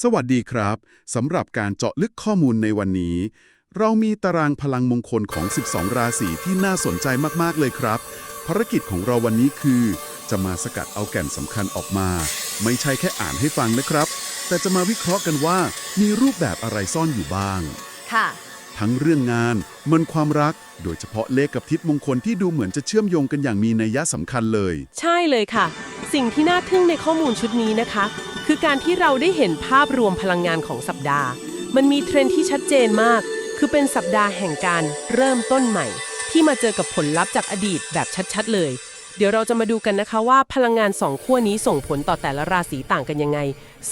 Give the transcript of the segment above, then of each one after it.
สวัสดีครับสำหรับการเจาะลึกข้อมูลในวันนี้ เรามีตารางพลังมงคลของ 12 ราศีที่น่าสนใจมากๆเลยครับ ภารกิจของเราวันนี้คือ จะมาสกัดเอาแก่นสำคัญออกมา ไม่ใช่แค่อ่านให้ฟังนะครับ แต่จะมาวิเคราะห์กันว่ามีรูปแบบอะไรซ่อนอยู่บ้าง ค่ะ ทั้งเรื่องงานมนความรัก โดยเฉพาะเลขกับทิศมงคลที่ดูเหมือนจะเชื่อมโยงกันอย่างมีนัยยะสำคัญเลย ใช่เลยค่ะ สิ่งที่น่าทึ่งในข้อมูลชุดนี้นะคะ คือการที่เราได้เห็นภาพรวมพลังงานของสัปดาห์ มันมีเทรนด์ที่ชัดเจนมาก คือเป็นสัปดาห์แห่งการเริ่มต้นใหม่ ที่มาเจอกับผลลัพธ์จากอดีตแบบชัดๆ เลย เดี๋ยวเราจะมาดูกันนะคะว่าพลังงานสองขั้วนี้ส่งผลต่อแต่ละราศีต่างกันยังไง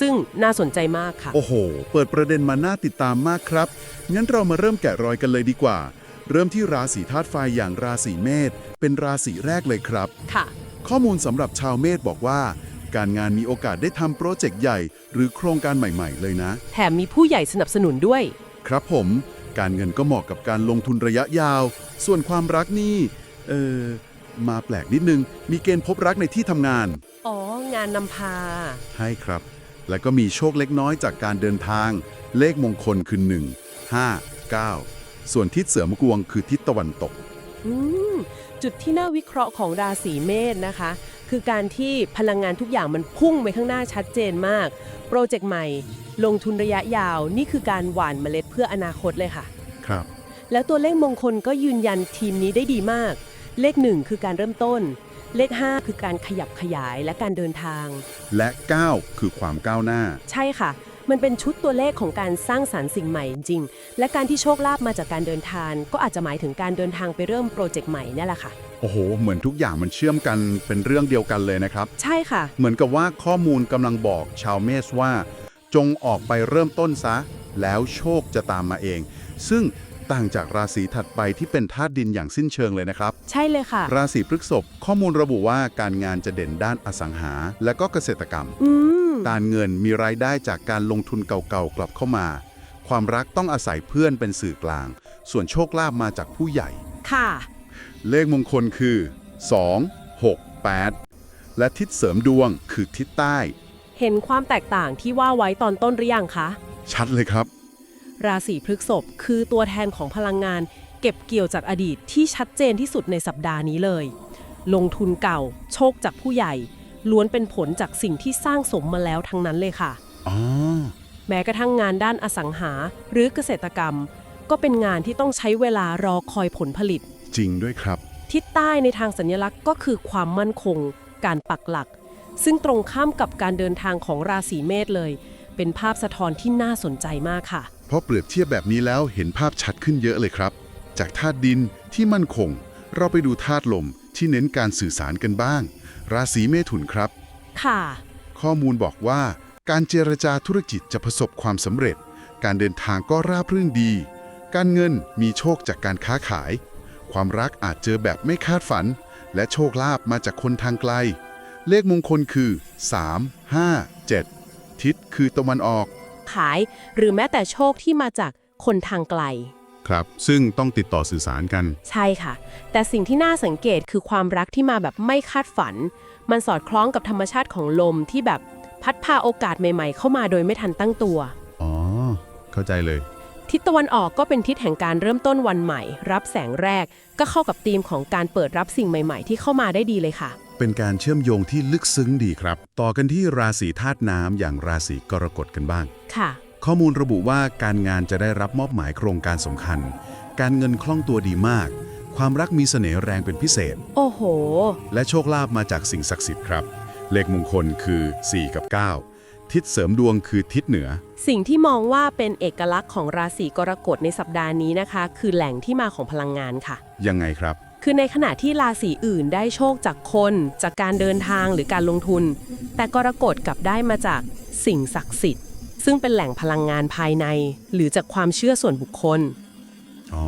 ซึ่งน่าสนใจมากค่ะ โอ้โห เปิดประเด็นมาน่าติดตามมากครับ งั้นเรามาเริ่มแกะรอยกันเลยดีกว่า เริ่มที่ราศีธาตุไฟอย่างราศีเมษเป็นราศีแรกเลยครับ ค่ะ ข้อมูลสำหรับชาวเมษบอกว่า การงานมีโอกาสได้ทำโปรเจกต์ใหญ่ หรือโครงการใหม่ๆ เลยนะ แถมมีผู้ใหญ่สนับสนุนด้วย ครับผม การเงินก็เหมาะกับการลงทุนระยะยาว ส่วนความรักนี่ เออมาแปลกนิดนึง มีเกณฑ์พบรักในที่ทำงาน อ๋อ งานนำพา ใช่ครับ แล้วก็มีโชคเล็กน้อยจากการเดินทาง เลขมงคลคือ1 5 9 ส่วนทิศเสือมกวงคือทิศตะวันตก อืม จุดที่น่าวิเคราะห์ของราศีเมษนะคะ คือการที่พลังงานทุกอย่างมันพุ่งไปข้างหน้าชัดเจนมาก โปรเจกต์ใหม่ ลงทุนระยะยาว นี่คือการหว่านเมล็ดเพื่ออนาคตเลยค่ะ ครับ แล้วตัวเลขมงคลก็ยืนยันทีมนี้ได้ดีมาก เลข 1 คือการเริ่มต้น เลข 5 คือการขยับขยายและการเดินทาง และ 9 คือความก้าวหน้า ใช่ค่ะ มันเป็นชุดตัวเลขของการสร้างสารรค์สิ่งใหม่จริงๆและการที่โชคลาภมาจากการเดินทาง ก็อาจจะหมายถึงการเดินทางไปเริ่มโปรเจกต์ใหม่นี่แหละค่ะ โอ้โห เหมือนทุกอย่างมันเชื่อมกันเป็นเรื่องเดียวกันเลยนะครับ ใช่ค่ะ เหมือนกับว่าข้อมูลกำลังบอกชาวเมษว่า จงออกไปเริ่มต้นซะ แล้วโชคจะตามมาเอง ซึ่งต่างจากราศีถัดไปที่เป็นธาตุดินอย่างสิ้นเชิงเลยนะครับ ใช่เลยค่ะ ราศีพฤษภข้อมูลระบุว่าการงานจะเด่นด้านอสังหา และก็เกษตรกรรม อืม การเงินมีรายได้จากการลงทุนเก่าๆกลับเข้ามา ความรักต้องอาศัยเพื่อนเป็นสื่อกลาง ส่วนโชคลาภมาจากผู้ใหญ่ ค่ะ เลขมงคลคือ 2 6 8 และทิศเสริมดวงคือทิศใต้ เห็นความแตกต่างที่ว่าไว้ตอนต้นหรือยังคะ ชัดเลยครับ ราศีพฤษภคือตัวแทนของพลังงาน เก็บเกี่ยวจากอดีตที่ชัดเจนที่สุดในสัปดาห์นี้เลย ลงทุนเก่า โชคจากผู้ใหญ่ ล้วนเป็นผลจากสิ่งที่สร้างสมมาแล้วทั้งนั้นเลยค่ะอ๋อแม้กระทั่งงานด้านอสังหาหรือเกษตรกรรม ก็เป็นงานที่ต้องใช้เวลารอคอยผลผลิต จริงด้วยครับ ทิศใต้ในทางสัญลักษณ์ก็คือความมั่นคง การปักหลัก ซึ่งตรงข้ามกับการเดินทางของราศีเมษเลย เป็นภาพสะท้อนที่น่าสนใจมากค่ะ เพราะเปรียบเทียบแบบนี้แล้วเห็นภาพชัดขึ้นเยอะเลยครับ จากธาตุดินที่มั่นคง เราไปดูธาตุลมที่เน้นการสื่อสารกันบ้าง ราศีเมถุนครับ ค่ะ ข้อมูลบอกว่า การเจรจาธุรกิจจะประสบความสำเร็จ การเดินทางก็ราบรื่นดี การเงินมีโชคจากการค้าขาย ความรักอาจเจอแบบไม่คาดฝัน และโชคลาภมาจากคนทางไกล เลขมงคลคือ 3 5 7 ทิศคือตะวันออก ขายหรือแม้แต่โชคที่มาจากคนทางไกล ครับ ซึ่งต้องติดต่อสื่อสารกัน ใช่ค่ะ แต่สิ่งที่น่าสังเกตคือความรักที่มาแบบไม่คาดฝัน มันสอดคล้องกับธรรมชาติของลมที่แบบพัดพาโอกาสใหม่ ๆ เข้ามาโดยไม่ทันตั้งตัว อ๋อ เข้าใจเลย ทิศตะวันออกก็เป็นทิศแห่งการเริ่มต้นวันใหม่ รับแสงแรก ก็เข้ากับธีมของการเปิดรับสิ่งใหม่ ๆ ที่เข้ามาได้ดีเลยค่ะ เป็นการเชื่อมโยงที่ลึกซึ้งดีครับ ต่อกันที่ราศีธาตุน้ำอย่างราศีกรกฎกันบ้าง ค่ะ ข้อมูลระบุว่าการงานจะได้รับมอบหมายโครงการสำคัญ การเงินคล่องตัวดีมาก ความรักมีเสน่ห์แรงเป็นพิเศษ โอ้โห และโชคลาภมาจากสิ่งศักดิ์สิทธิ์ครับ เลขมงคลคือ 4 กับ 9 ทิศเสริมดวงคือทิศเหนือ สิ่งที่มองว่าเป็นเอกลักษณ์ของราศีกรกฎในสัปดาห์นี้นะคะ คือแหล่งที่มาของพลังงานค่ะ ยังไงครับ คือในขณะที่ราศีอื่นได้โชคจากคน จากการเดินทางหรือการลงทุน แต่กรกฎกลับได้มาจากสิ่งศักดิ์สิทธิ์ ซึ่งเป็นแหล่งพลังงานภายใน หรือจากความเชื่อส่วนบุคคล อ๋อ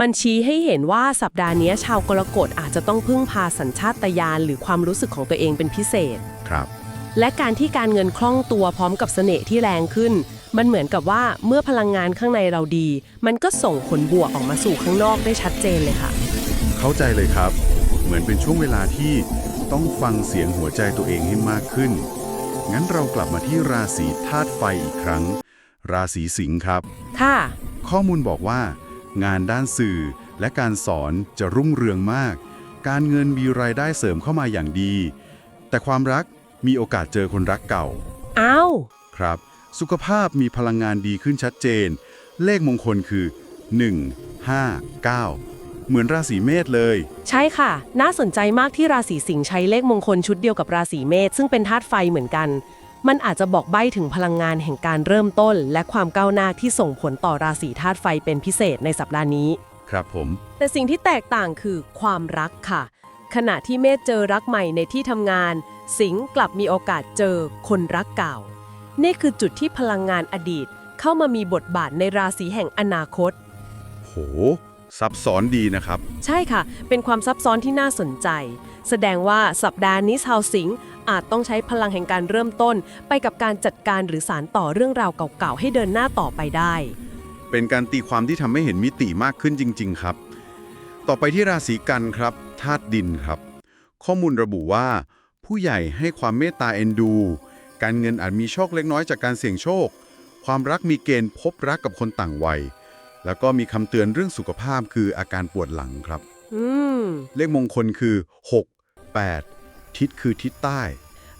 มันชี้ให้เห็นว่าสัปดาห์นี้ชาวกรกฎอาจจะต้องพึ่งพาสัญชาตญาณหรือความรู้สึกของตัวเองเป็นพิเศษ ครับ และการที่การเงินคล่องตัวพร้อมกับเสน่ห์ที่แรงขึ้น มันเหมือนกับว่าเมื่อพลังงานข้างในเราดี มันก็ส่งผลบวกออกมาสู่ข้างนอกได้ชัดเจนเลยค่ะ เข้าใจเลยครับ เหมือนเป็นช่วงเวลาที่ต้องฟังเสียงหัวใจตัวเองให้มากขึ้น งั้นเรากลับมาที่ราศีธาตุไฟอีกครั้ง ราศีสิงห์ครับ ค่ะ ข้อมูลบอกว่า งานด้านสื่อและการสอนจะรุ่งเรืองมาก การเงินมีรายได้เสริมเข้ามาอย่างดี แต่ความรักมีโอกาสเจอคนรักเก่า อ้าว ครับ สุขภาพมีพลังงานดีขึ้นชัดเจน เลขมงคลคือ 1 5 9 เหมือนราศีเมษเลย ใช่ค่ะ น่าสนใจมากที่ราศีสิงห์ใช้เลขมงคลชุดเดียวกับราศีเมษซึ่งเป็นธาตุไฟเหมือนกัน มันอาจจะบอกใบ้ถึงพลังงานแห่งการเริ่มต้น และความก้าวหน้าที่ส่งผลต่อราศีธาตุไฟเป็นพิเศษในสัปดาห์นี้ ครับผม แต่สิ่งที่แตกต่างคือความรักค่ะ ขณะที่เมษเจอรักใหม่ในที่ทำงาน สิงห์กลับมีโอกาสเจอคนรักเก่า นี่คือจุดที่พลังงานอดีต เข้ามามีบทบาทในราศีแห่งอนาคต โห ซับซ้อนดีนะครับ ใช่ค่ะ เป็นความซับซ้อนที่น่าสนใจ แสดงว่าสัปดาห์นี้ชาวสิงห์อาจต้องใช้พลังแห่งการเริ่มต้น ไปกับการจัดการหรือสารต่อเรื่องราวเก่าๆ ให้เดินหน้าต่อไปได้ เป็นการตีความที่ทำให้เห็นมิติมากขึ้นจริง ๆ ครับ ต่อไปที่ราศีกันครับธาตุดินครับ ข้อมูลระบุว่า ผู้ใหญ่ให้ความเมตตาเอ็นดู การเงินอาจมีโชคเล็กน้อยจากการเสี่ยงโชค ความรักมีเกณฑ์พบรักกับคนต่างวัย แล้วก็มีคำเตือนเรื่องสุขภาพคืออาการปวดหลังครับ อืม เลขมงคลคือ 6 8 ทิศคือทิศใต้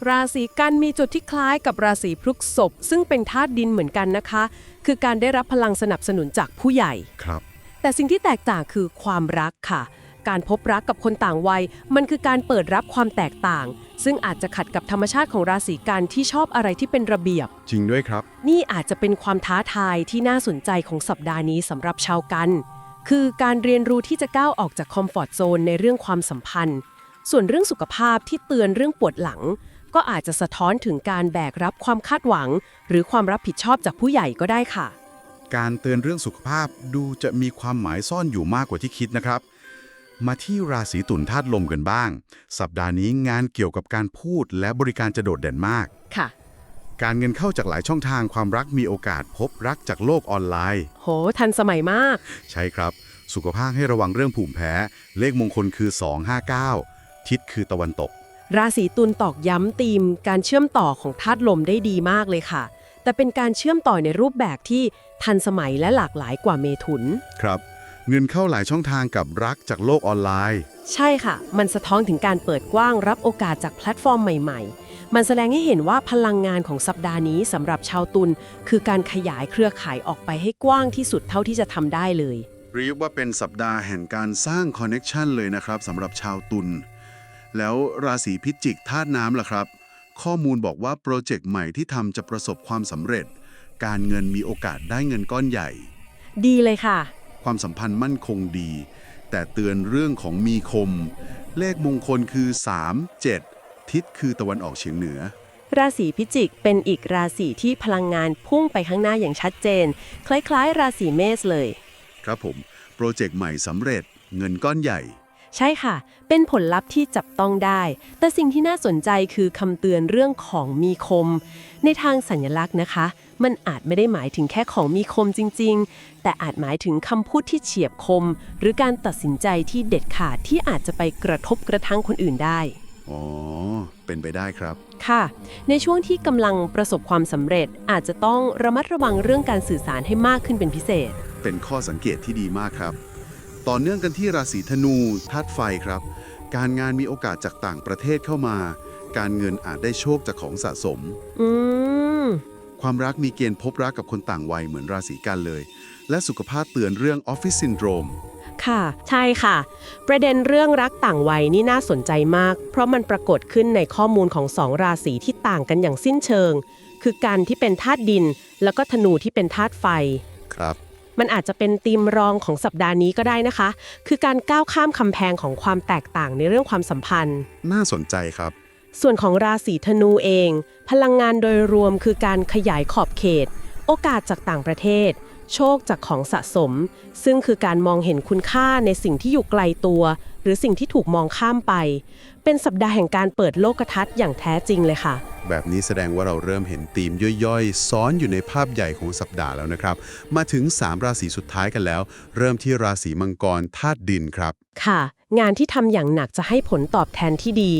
ราศีกันมีจุดที่คล้ายกับราศีพฤษภซึ่งเป็นธาตุดินเหมือนกันนะคะ คือการได้รับพลังสนับสนุนจากผู้ใหญ่ ครับ แต่สิ่งที่แตกต่างคือความรักค่ะ การพบรักกับคนต่างวัย มันคือการเปิดรับความแตกต่าง ซึ่งอาจจะขัดกับธรรมชาติของราศีกันที่ชอบอะไรที่เป็นระเบียบ จริงด้วยครับ นี่อาจจะเป็นความท้าทายที่น่าสนใจของสัปดาห์นี้สำหรับชาวกัน คือการเรียนรู้ที่จะก้าวออกจากคอมฟอร์ทโซนในเรื่องความสัมพันธ์ ส่วนเรื่องสุขภาพที่เตือนเรื่องปวดหลัง ก็อาจจะสะท้อนถึงการแบกรับความคาดหวัง หรือความรับผิดชอบจากผู้ใหญ่ก็ได้ค่ะ การเตือนเรื่องสุขภาพดูจะมีความหมายซ่อนอยู่มากกว่าที่คิดนะครับ มาที่ราศีตุลธาตุลมกันบ้าง สัปดาห์นี้งานเกี่ยวกับการพูดและบริการจะโดดเด่นมาก ค่ะ การเงินเข้าจากหลายช่องทางความรักมีโอกาสพบรักจากโลกออนไลน์ โห ทันสมัยมาก ใช่ครับ สุขภาพให้ระวังเรื่องภูมิแพ้ เลขมงคลคือ 259 ทิศคือตะวันตก ราศีตุลตอกย้ำธีม การเชื่อมต่อของธาตุลมได้ดีมากเลยค่ะ แต่เป็นการเชื่อมต่อในรูปแบบที่ทันสมัยและหลากหลายกว่าเมถุน ครับ เงินเข้าหลายช่องทางกับรักจากโลกออนไลน์ ใช่ค่ะ มันสะท้อนถึงการเปิดกว้างรับโอกาสจากแพลตฟอร์มใหม่ ๆ มันแสดงให้เห็นว่าพลังงานของสัปดาห์นี้สำหรับชาวตุลคือการขยายเครือข่ายออกไปให้กว้างที่สุดเท่าที่จะทำได้เลย เรียกว่าเป็นสัปดาห์แห่งการสร้างคอนเน็ชันเลยนะครับสำหรับชาวตุลแล้วราศีพิจิกธาตุน้ำล่ะครับ ข้อมูลบอกว่าโปรเจกต์ใหม่ที่ทำจะประสบความสำเร็จ การเงินมีโอกาสได้เงินก้อนใหญ่ ดีเลยค่ะ ความสัมพันธ์มั่นคงดี แต่เตือนเรื่องของมีคม เลขมงคลคือ 3 7 ทิศคือตะวันออกเฉียงเหนือ ราศีพิจิกเป็นอีกราศีที่พลังงานพุ่งไปข้างหน้าอย่างชัดเจน คล้ายๆ ราศีเมษเลย ครับผม โปรเจกต์ใหม่สำเร็จ เงินก้อนใหญ่ ใช่ค่ะ เป็นผลลัพธ์ที่จับต้องได้ แต่สิ่งที่น่าสนใจคือคำเตือนเรื่องของมีคม ในทางสัญลักษณ์นะคะ มันอาจไม่ได้หมายถึงแค่ของมีคมจริง ๆ แต่อาจหมายถึงคำพูดที่เฉียบคม หรือการตัดสินใจที่เด็ดขาดที่อาจจะไปกระทบกระทั่งคนอื่นได้ อ๋อ เป็นไปได้ครับ ค่ะ ในช่วงที่กำลังประสบความสำเร็จอาจจะต้องระมัดระวังเรื่องการสื่อสารให้มากขึ้นเป็นพิเศษ เป็นข้อสังเกตที่ดีมากครับ ต่อเนื่องกันที่ราศีธนูธาตุไฟครับ การงานมีโอกาสจากต่างประเทศเข้ามา การเงินอาจได้โชคจากของสะสม อืม ความรักมีเกณฑ์พบรักกับคนต่างวัยเหมือนราศีกันเลย และสุขภาพเตือนเรื่องออฟฟิศซินโดรมค่ะ ใช่ค่ะ ประเด็นเรื่องรักต่างวัยนี่น่าสนใจมาก เพราะมันปรากฏขึ้นในข้อมูลของสองราศีที่ต่างกันอย่างสิ้นเชิง คือการที่เป็นธาตุดิน แล้วก็ธนูที่เป็นธาตุไฟ ครับ มันอาจจะเป็นธีมรองของสัปดาห์นี้ก็ได้นะคะ คือการก้าวข้ามคำแพงของความแตกต่างในเรื่องความสัมพันธ์ น่าสนใจครับ ส่วนของราศีธนูเอง พลังงานโดยรวมคือการขยายขอบเขต โอกาสจากต่างประเทศ โชคจากของสะสม ซึ่งคือการมองเห็นคุณค่าในสิ่งที่อยู่ไกลตัว หรือสิ่งที่ถูกมองข้ามไป เป็นสัปดาห์แห่งการเปิดโลกทัศน์อย่างแท้จริงเลยค่ะ แบบนี้แสดงว่าเราเริ่มเห็นธีมย่อยๆ ซ้อนอยู่ในภาพใหญ่ของสัปดาห์แล้วนะครับ มาถึง 3 ราศีสุดท้ายกันแล้ว เริ่มที่ราศีมังกรธาตุดินครับ ค่ะ งานที่ทำอย่างหนักจะให้ผลตอบแทนที่ดี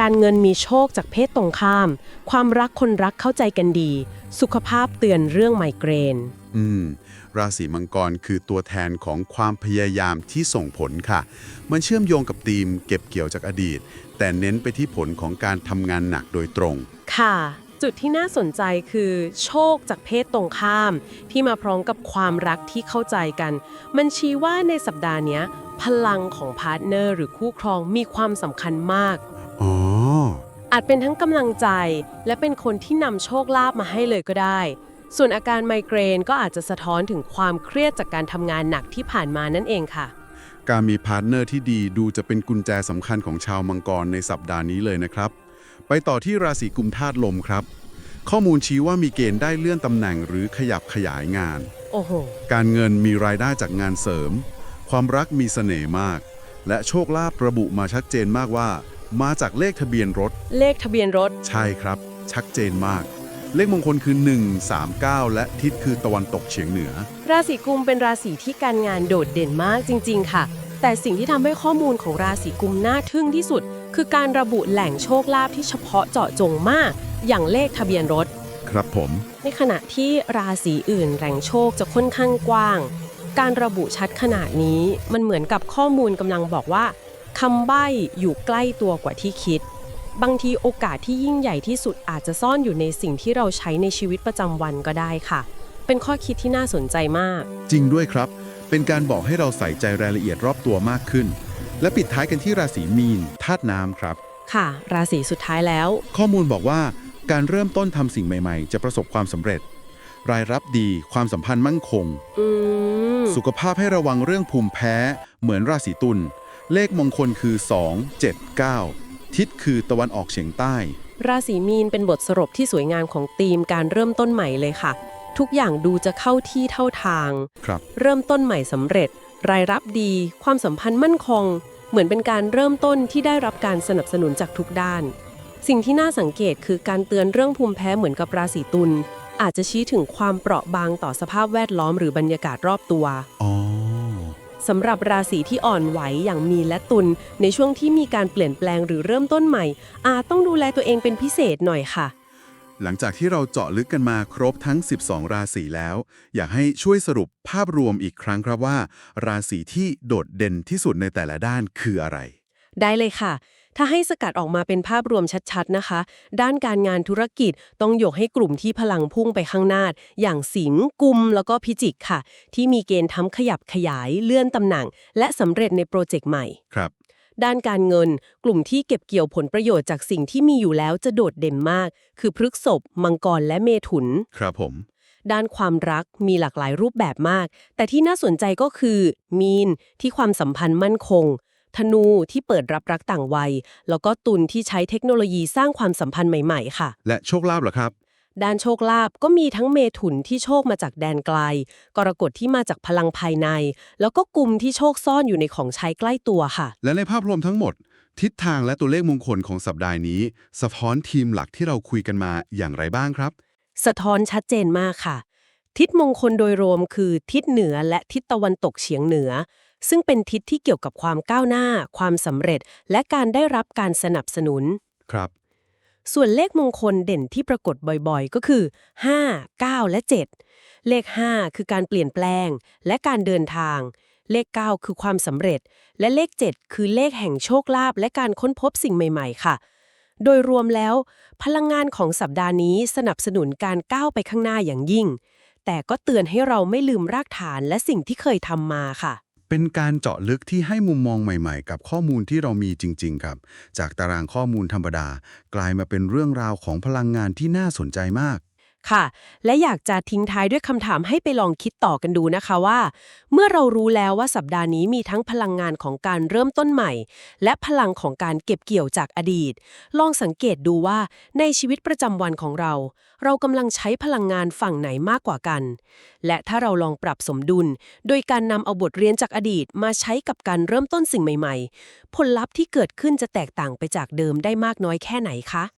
การเงินมีโชคจากเพศตรงข้าม ความรักคนรักเข้าใจกันดี สุขภาพเตือนเรื่องไมเกรน อืม ราศีมังกรคือตัวแทนของความพยายามที่ส่งผลค่ะ มันเชื่อมโยงกับธีมเก็บเกี่ยวจากอดีต แต่เน้นไปที่ผลของการทำงานหนักโดยตรง ค่ะ จุดที่น่าสนใจคือ โชคจากเพศตรงข้าม ที่มาพร้อมกับความรักที่เข้าใจกัน มันชี้ว่าในสัปดาห์เนี้ย พลังของพาร์ทเนอร์หรือคู่ครองมีความสำคัญมากอ๋อ อาจเป็นทั้งกำลังใจ และเป็นคนที่นำโชคลาภมาให้เลยก็ได้ ส่วนอาการไมเกรนก็อาจจะสะท้อนถึงความเครียดจากการทำงานหนักที่ผ่านมานั่นเองค่ะ การมีพาร์ทเนอร์ที่ดีดูจะเป็นกุญแจสำคัญของชาวมังกรในสัปดาห์นี้เลยนะครับ ไปต่อที่ราศีกุมธาตุลมครับ ข้อมูลชี้ว่ามีเกณฑ์ได้เลื่อนตำแหน่งหรือขยับขยายงาน โอ้โห การเงินมีรายได้จากงานเสริม ความรักมีเสน่ห์มาก และโชคลาภระบุมาชัดเจนมากว่า มาจากเลขทะเบียนรถ เลขทะเบียนรถ ใช่ครับ ชัดเจนมาก เลขมงคลคือ 139 และทิศคือตะวันตกเฉียงเหนือ ราศีกุมเป็นราศีที่การงานโดดเด่นมากจริง ๆ ค่ะ แต่สิ่งที่ทำให้ข้อมูลของราศีกุมน่าทึ่งที่สุด คือการระบุแหล่งโชคลาภที่เฉพาะเจาะจงมาก อย่างเลขทะเบียนรถ ครับผม ในขณะที่ราศีอื่นแหล่งโชคจะค่อนข้างกว้าง การระบุชัดขนาดนี้มันเหมือนกับข้อมูลกำลังบอกว่า คำใบ้อยู่ใกล้ตัวกว่าที่คิด บางทีโอกาสที่ยิ่งใหญ่ที่สุดอาจจะซ่อนอยู่ในสิ่งที่เราใช้ในชีวิตประจำวันก็ได้ค่ะ เป็นข้อคิดที่น่าสนใจมาก จริงด้วยครับ เป็นการบอกให้เราใส่ใจรายละเอียดรอบตัวมากขึ้น และปิดท้ายกันที่ราศีมีนธาตุน้ำครับ ค่ะ ราศีสุดท้ายแล้ว ข้อมูลบอกว่าการเริ่มต้นทำสิ่งใหม่ ๆ จะประสบความสำเร็จ รายรับดีความสัมพันธ์มั่นคง อืม สุขภาพให้ระวังเรื่องภูมิแพ้ เหมือนราศีตุล เลขมงคลคือ 2 7 9 ทิศคือตะวันออกเฉียงใต้ ราศีมีนเป็นบทสรุปที่สวยงามของธีมการเริ่มต้นใหม่เลยค่ะ ทุกอย่างดูจะเข้าที่เท่าทาง ครับ เริ่มต้นใหม่สำเร็จ รายรับดี ความสัมพันธ์มั่นคง เหมือนเป็นการเริ่มต้นที่ได้รับการสนับสนุนจากทุกด้าน สิ่งที่น่าสังเกตคือการเตือนเรื่องภูมิแพ้เหมือนกับราศีตุลอาจจะชี้ถึงความเปราะบางต่อสภาพแวดล้อมหรือบรรยากาศรอบตัว อ๋อ สำหรับราศีที่อ่อนไหวอย่างมีนและตุลในช่วงที่มีการเปลี่ยนแปลงหรือเริ่มต้นใหม่ อาจต้องดูแลตัวเองเป็นพิเศษหน่อยค่ะ หลังจากที่เราเจาะลึกกันมาครบทั้ง 12 ราศีแล้ว อยากให้ช่วยสรุปภาพรวมอีกครั้งครับว่า ราศีที่โดดเด่นที่สุดในแต่ละด้านคืออะไร ได้เลยค่ะ ถ้าให้สกัดออกมาเป็นภาพรวมชัด ๆ นะคะ ด้านการงานธุรกิจต้องยกให้กลุ่มที่พลังพุ่งไปข้างหน้า อย่างสิงห์กุม แล้วก็พิจิกค่ะ ที่มีเกณฑ์ทำขยับขยายเลื่อนตำแหน่ง และสำเร็จในโปรเจกต์ใหม่ ครับด้านการเงิน กลุ่มที่เก็บเกี่ยวผลประโยชน์จากสิ่งที่มีอยู่แล้วจะโดดเด่นมาก คือพฤกษบมังกรและเมถุน ครับผม ด้านความรักมีหลากหลายรูปแบบมาก แต่ที่น่าสนใจก็คือ มีนที่ความสัมพันธ์มั่นคง ธนูที่เปิดรับรักต่างวัย แล้วก็ตุลที่ใช้เทคโนโลยีสร้างความสัมพันธ์ใหม่ๆ ค่ะ และโชคลาภเหรอครับ ด้านโชคลาภก็มีทั้งเมถุนที่โชคมาจากแดนไกล กรกฎที่มาจากพลังภายใน แล้วก็กลุ่มที่โชคซ่อนอยู่ในของใช้ใกล้ตัวค่ะ และในภาพรวมทั้งหมด ทิศทางและตัวเลขมงคลของสัปดาห์นี้ สะท้อนทีมหลักที่เราคุยกันมาอย่างไรบ้างครับ สะท้อนชัดเจนมากค่ะ ทิศมงคลโดยรวมคือทิศเหนือและทิศตะวันตกเฉียงเหนือ ซึ่งเป็นทิศที่เกี่ยวกับความก้าวหน้า ความสำเร็จ และการได้รับการสนับสนุน ครับ ส่วนเลขมงคลเด่นที่ปรากฏบ่อยๆ ก็คือ 5 9 และ 7 เลข 5 คือการเปลี่ยนแปลง และการเดินทาง เลข 9 คือความสำเร็จ และเลข 7 คือเลขแห่งโชคลาภและการค้นพบสิ่งใหม่ๆ ค่ะโดยรวมแล้ว พลังงานของสัปดาห์นี้สนับสนุนการก้าวไปข้างหน้าอย่างยิ่ง แต่ก็เตือนให้เราไม่ลืมรากฐานและสิ่งที่เคยทำมาค่ะ เป็นการเจาะลึกที่ให้มุมมองใหม่ๆ กับข้อมูลที่เรามีจริง ๆ ครับ จากตารางข้อมูลธรรมดา กลายมาเป็นเรื่องราวของพลังงานที่น่าสนใจมาก ค่ะ และอยากจะทิ้งท้ายด้วยคำถามให้ไปลองคิดต่อกันดูนะคะว่า เมื่อเรารู้แล้วว่าสัปดาห์นี้มีทั้งพลังงานของการเริ่มต้นใหม่ และพลังของการเก็บเกี่ยวจากอดีต ลองสังเกตดูว่าในชีวิตประจำวันของเรา เรากำลังใช้พลังงานฝั่งไหนมากกว่ากัน และถ้าเราลองปรับสมดุล โดยการนำเอาบทเรียนจากอดีตมาใช้กับการเริ่มต้นสิ่งใหม่ ๆ ผลลัพธ์ที่เกิดขึ้นจะแตกต่างไปจากเดิมได้มากน้อยแค่ไหนคะ